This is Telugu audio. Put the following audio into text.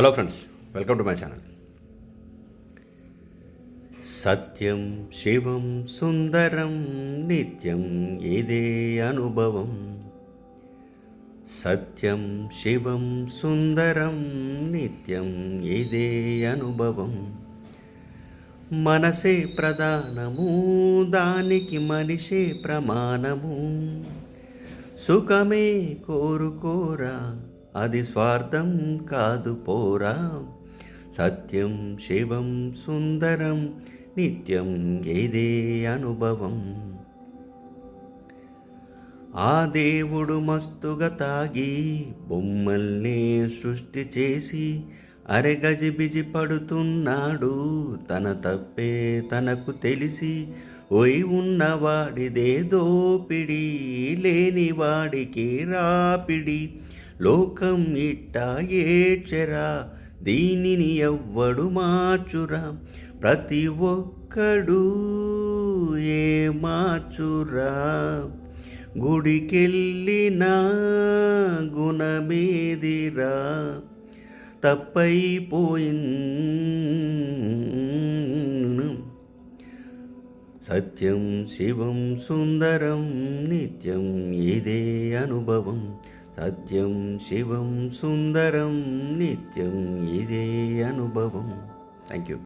Hello friends welcome to my channel సత్యం శివం సుందరం నిత్యం ఇదే అనుభవం సత్యం శివం సుందరం నిత్యం ఇదే అనుభవం మనసే ప్రధానము దానికి మనిషే ప్రమాణము సుఖమే కోరుకోరా అది స్వార్థం కాదు పోరా. సత్యం శివం సుందరం నిత్యం ఏదే అనుభవం. ఆ దేవుడు మస్తుగా తాగి బొమ్మల్ని సృష్టి చేసి అరెగజిబిజి పడుతున్నాడు. తన తప్పే తనకు తెలిసి ఒయి ఉన్నవాడిదే దోపిడి లేని వాడికి రాపిడి. లోకం ఇట్టా చెరా దీనిని ఎవ్వడు మార్చురా? ప్రతి ఒక్కడు ఏ మార్చురా? గుడికెళ్ళిన గుణమేదిరా? తప్పైపోయిన్ సత్యం శివం సుందరం నిత్యం ఇదే అనుభవం. సత్యం శివం సుందరం నిత్యం ఇదే అనుభవం. Thank you